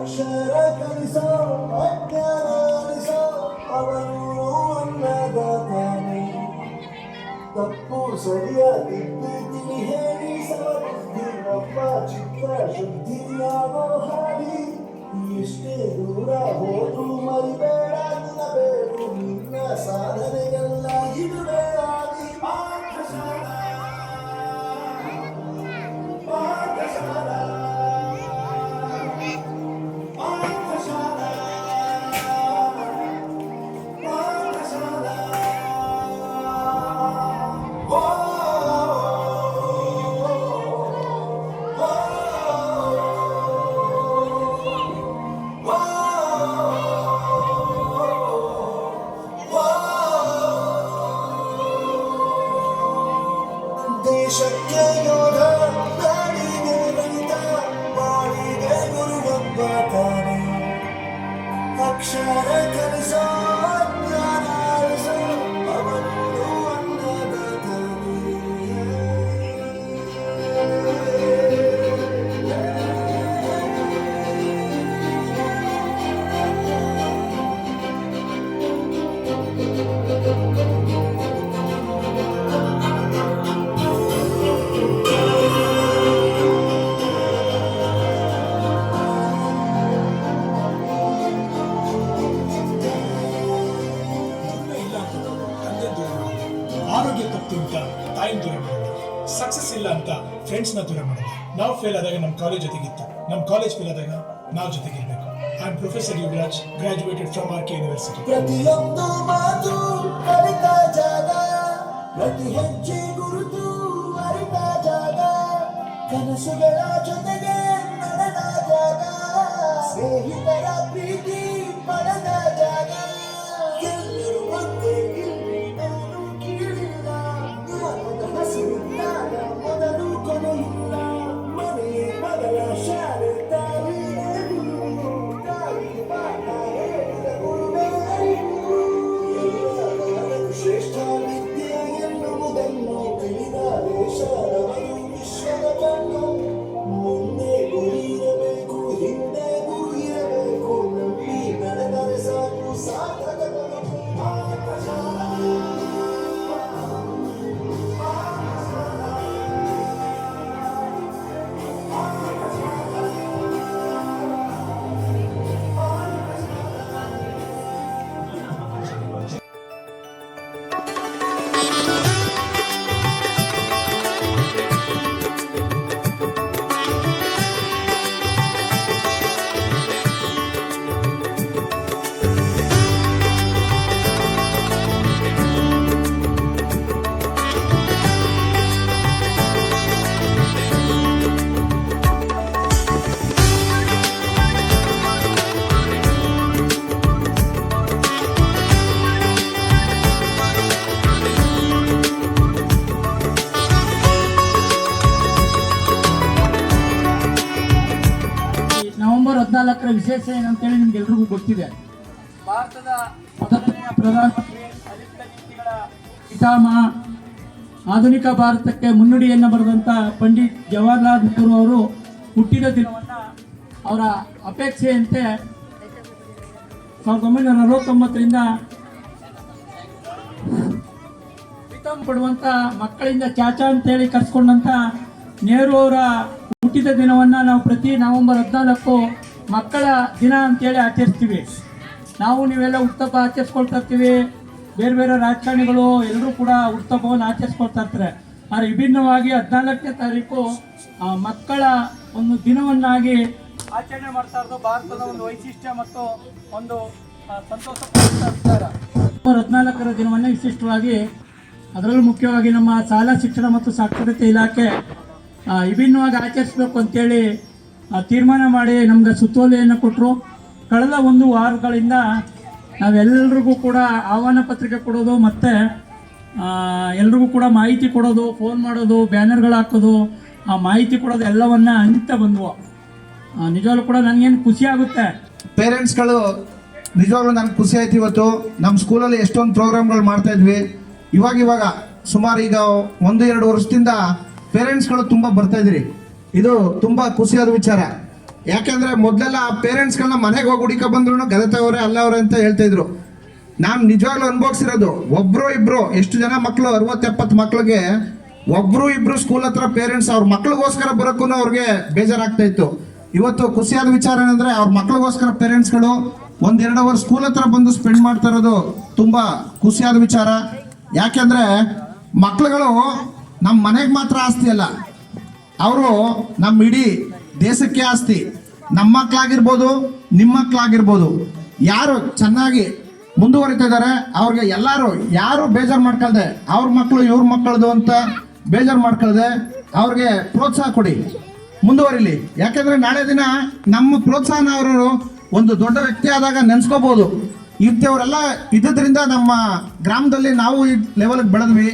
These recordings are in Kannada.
أبشرك لسان أكل لسان أبنور الندى تاني تبقو سرياتي بدني هاني سان دي ربا چكتا شكتي يا موحالي يشتي دورا هو تمر بيرا تنبه تمنا سادني ತಾಯಿನ ದೂರ ಮಾಡಿದೆ ಸಕ್ಸಸ್ ಇಲ್ಲ ಅಂತ ಫ್ರೆಂಡ್ಸ್ನ ದೂರ ಮಾಡಿದೆ ನಾವು ಫೇಲ್ ಆದಾಗ ನಮ್ಮ ಕಾಲೇಜ್ ಜೊತೆಗಿತ್ತು. ನಮ್ಮ ಕಾಲೇಜ್ ಫೇಲ್ ಆದಾಗ ನಾವು ಜೊತೆಗಿರ್ಬೇಕು. I am professor Yuvraj graduated from R K university ಪ್ರತಿಯೊಂದು ಮಾತು ಕಲಿತ ಜಾಗ, ಪ್ರತಿ ಹೆಜ್ಜೆ ಗುರುತು ಅರಿತ ಜಾಗ, ಕನಸುಗಳ ಜೊತೆಗೆ ನಡೆದ ಜಾಗ. ಸ್ನೇಹಿತರ ಪ್ರೀತಿ ಪಡೆದ ವಿಶೇಷ ಏನಂತೇಳಿ ನಿಮ್ಗೆಲ್ರಿಗೂ ಗೊತ್ತಿದೆ. ಭಾರತದ ಮೊದಲನೆಯ ಪ್ರಧಾನಮಂತ್ರಿ ನೀತಿಗಳ ಪಿತಾಮಹ ಆಧುನಿಕ ಭಾರತಕ್ಕೆ ಮುನ್ನುಡಿಯನ್ನು ಬರೆದಂಥ ಪಂಡಿತ್ ಜವಾಹರ್ಲಾಲ್ ನೆಹರು ಅವರು ಹುಟ್ಟಿದ ದಿನವನ್ನು ಅವರ ಅಪೇಕ್ಷೆಯಂತೆ ಸಾವಿರದ ಒಂಬೈನೂರ ಅರವತ್ತೊಂಬತ್ತರಿಂದ ಪ್ರೀತಮ್ ಪಡುವಂತ ಮಕ್ಕಳಿಂದ ಚಾಚಾ ಅಂತೇಳಿ ಕರ್ಸ್ಕೊಂಡಂತ ನೆಹರು ಅವರ ಹುಟ್ಟಿದ ದಿನವನ್ನ ನಾವು ಪ್ರತಿ ನವೆಂಬರ್ ಹದಿನಾಲ್ಕು ಮಕ್ಕಳ ದಿನ ಅಂತೇಳಿ ಆಚರಿಸ್ತೀವಿ. ನಾವು ನೀವೆಲ್ಲ ಹುಟ್ಟಪ್ಪ ಆಚರಿಸ್ಕೊಳ್ತಾ ಇರ್ತೀವಿ. ಬೇರೆ ಬೇರೆ ರಾಜಕಾರಣಿಗಳು ಎಲ್ಲರೂ ಕೂಡ ಹುಟ್ಟುಹಬ್ಬವನ್ನು ಆಚರಿಸ್ಕೊಳ್ತಾ ಇರ್ತಾರೆ. ಆದರೆ ವಿಭಿನ್ನವಾಗಿ ಹದಿನಾಲ್ಕನೇ ತಾರೀಕು ಮಕ್ಕಳ ಒಂದು ದಿನವನ್ನಾಗಿ ಆಚರಣೆ ಮಾಡ್ತಾ ಇರೋದು ಭಾರತದ ಒಂದು ವೈಶಿಷ್ಟ್ಯ ಮತ್ತು ಒಂದು ಸಂತೋಷ ಹದಿನಾಲ್ಕರ ದಿನವನ್ನು ವಿಶಿಷ್ಟವಾಗಿ ಅದರಲ್ಲೂ ಮುಖ್ಯವಾಗಿ ನಮ್ಮ ಶಾಲಾ ಶಿಕ್ಷಣ ಮತ್ತು ಸಾಕ್ಷರತೆ ಇಲಾಖೆ ವಿಭಿನ್ನವಾಗಿ ಆಚರಿಸಬೇಕು ಅಂತೇಳಿ ತೀರ್ಮಾನ ಮಾಡಿ ನಮ್ಗೆ ಸುತ್ತೋಲೆಯನ್ನು ಕೊಟ್ಟರು ಕಳೆದ ಒಂದು ವಾರಗಳಿಂದ ನಾವೆಲ್ಲರಿಗೂ ಕೂಡ ಆಹ್ವಾನ ಪತ್ರಿಕೆ ಕೊಡೋದು ಮತ್ತು ಎಲ್ರಿಗೂ ಕೂಡ ಮಾಹಿತಿ ಕೊಡೋದು ಫೋನ್ ಮಾಡೋದು ಬ್ಯಾನರ್ಗಳು ಹಾಕೋದು ಆ ಮಾಹಿತಿ ಕೊಡೋದು ಎಲ್ಲವನ್ನ ಹಂಚ್ತಾ ಬಂದ್ವು. ಆ, ನಿಜವಾಗ್ಲೂ ಕೂಡ ನನಗೇನು ಖುಷಿ ಆಗುತ್ತೆ. ಪೇರೆಂಟ್ಸ್ಗಳು ನಿಜವಾಗ್ಲೂ ನನಗೆ ಖುಷಿ ಆಯ್ತು ಇವತ್ತು. ನಮ್ಮ ಸ್ಕೂಲಲ್ಲಿ ಎಷ್ಟೊಂದು ಪ್ರೋಗ್ರಾಮ್ಗಳು ಮಾಡ್ತಾ ಇದ್ವಿ. ಇವಾಗ ಇವಾಗ ಸುಮಾರು ಈಗ ಒಂದು ಎರಡು ವರ್ಷದಿಂದ ಪೇರೆಂಟ್ಸ್ಗಳು ತುಂಬ ಬರ್ತಾ ಇದ್ರಿ ಇದು ತುಂಬ ಖುಷಿಯಾದ ವಿಚಾರ. ಯಾಕೆಂದ್ರೆ ಮೊದಲೆಲ್ಲ ಪೇರೆಂಟ್ಸ್ಗಳನ್ನ ಮನೆಗೆ ಹೋಗಿ ಹುಡುಕ ಬಂದ್ರು ಗದತವರೇ ಅಲ್ಲವ್ರೆ ಅಂತ ಹೇಳ್ತಾ ಇದ್ರು. ನಾನು ನಿಜವಾಗ್ಲೂ ಅನುಭವಿಸಿರೋದು, ಒಬ್ರು ಇಬ್ರು, ಎಷ್ಟು ಜನ ಮಕ್ಕಳು ಅರವತ್ತು ಎಪ್ಪತ್ತು ಮಕ್ಳಿಗೆ ಒಬ್ರು ಇಬ್ರು ಸ್ಕೂಲ್ ಹತ್ರ ಪೇರೆಂಟ್ಸ್ ಅವ್ರ ಮಕ್ಳಿಗೋಸ್ಕರ ಬರೋಕ್ಕೂ ಅವ್ರಿಗೆ ಬೇಜಾರಾಗ್ತಾ ಇತ್ತು. ಇವತ್ತು ಖುಷಿಯಾದ ವಿಚಾರ ಏನಂದ್ರೆ ಅವ್ರ ಮಕ್ಳಿಗೋಸ್ಕರ ಪೇರೆಂಟ್ಸ್ಗಳು ಒಂದೆರಡು ಅವರ್ ಸ್ಕೂಲ್ ಹತ್ರ ಬಂದು ಸ್ಪೆಂಡ್ ಮಾಡ್ತಾ ಇರೋದು ತುಂಬಾ ಖುಷಿಯಾದ ವಿಚಾರ. ಯಾಕೆಂದ್ರೆ ಮಕ್ಳುಗಳು ನಮ್ಮ ಮನೆಗೆ ಮಾತ್ರ ಆಸ್ತಿ ಅಲ್ಲ. ಅವರು ನಮ್ಮ ಇಡೀ ದೇಶಕ್ಕೆ ಆಸ್ತಿ. ನಮ್ಮ ಮಕ್ಕಳಾಗಿರ್ಬೋದು, ನಿಮ್ಮ ಮಕ್ಕಳಾಗಿರ್ಬೋದು, ಯಾರು ಚೆನ್ನಾಗಿ ಮುಂದುವರಿತಾ ಇದ್ದಾರೆ, ಅವ್ರಿಗೆ ಎಲ್ಲರೂ ಯಾರು ಬೇಜಾರು ಮಾಡ್ಕೊಳ್ದೆ, ಅವ್ರ ಮಕ್ಕಳು ಇವ್ರ ಮಕ್ಕಳದು ಅಂತ ಬೇಜಾರು ಮಾಡ್ಕೊಳ್ದೆ, ಅವ್ರಿಗೆ ಪ್ರೋತ್ಸಾಹ ಕೊಡಿ, ಮುಂದುವರಿಲಿ. ಯಾಕಂದ್ರೆ ನಾಳೆ ದಿನ ನಮ್ಮ ಪ್ರೋತ್ಸಾಹನ ಅವರು ಒಂದು ದೊಡ್ಡ ವ್ಯಕ್ತಿ ಆದಾಗ ನೆನ್ಸ್ಕೋಬಹುದು ಇಂಥವರೆಲ್ಲ ಇದ್ದದ್ರಿಂದ ನಮ್ಮ ಗ್ರಾಮದಲ್ಲಿ ನಾವು ಈ ಲೆವೆಲ್ಗೆ ಬೆಳೆದ್ವಿ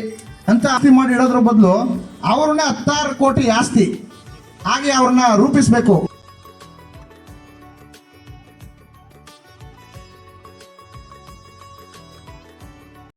ಅಂತ ಆಸ್ತಿ ಮಾಡಿ ಇಡೋದ್ರ ಬದಲು ಅವ್ರನ್ನ ಹತ್ತಾರು ಕೋಟಿ ಆಸ್ತಿ. ಹಾಗೆ ಅವ್ರನ್ನ ರೂಪಿಸಬೇಕು.